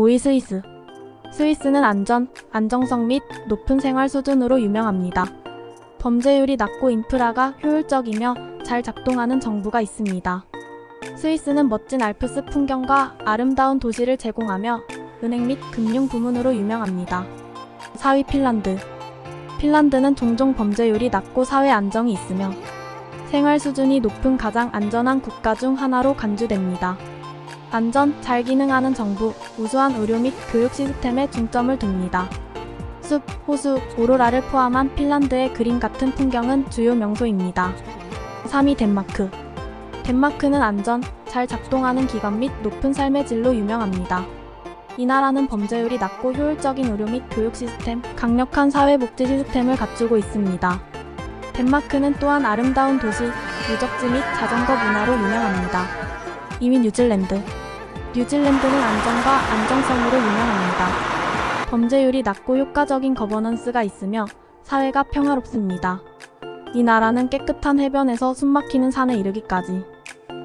5위 스위스. 스위스는 안전, 안정성 및 높은 생활 수준으로 유명합니다. 범죄율이 낮고 인프라가 효율적이며 잘 작동하는 정부가 있습니다. 스위스는 멋진 알프스 풍경과 아름다운 도시를 제공하며 은행 및 금융 부문으로 유명합니다. 4위 핀란드. 핀란드는 종종 범죄율이 낮고 사회 안정이 있으며 생활 수준이 높은 가장 안전한 국가 중 하나로 간주됩니다. 안전, 잘 기능하는 정부, 우수한 의료 및 교육 시스템에 중점을 둡니다. 숲, 호수, 오로라를 포함한 핀란드의 그림 같은 풍경은 주요 명소입니다. 3위 덴마크. 덴마크는 안전, 잘 작동하는 기관 및 높은 삶의 질로 유명합니다. 이 나라는 범죄율이 낮고 효율적인 의료 및 교육 시스템, 강력한 사회복지 시스템을 갖추고 있습니다. 덴마크는 또한 아름다운 도시, 유적지 및 자전거 문화로 유명합니다. 2위 뉴질랜드. 뉴질랜드는 안전과 안정성으로 유명합니다. 범죄율이 낮고 효과적인 거버넌스가 있으며 사회가 평화롭습니다. 이 나라는 깨끗한 해변에서 숨막히는 산에 이르기까지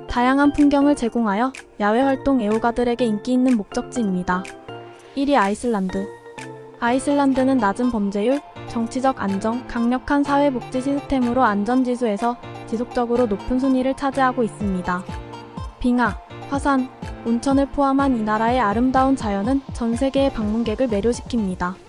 다양한 풍경을 제공하여 야외 활동 애호가들에게 인기 있는 목적지입니다. 1위 아이슬란드. 아이슬란드는 낮은 범죄율, 정치적 안정, 강력한 사회복지 시스템으로 안전지수에서 지속적으로 높은 순위를 차지하고 있습니다. 빙하, 화산, 온천을 포함한 이 나라의 아름다운 자연은 전 세계의 방문객을 매료시킵니다.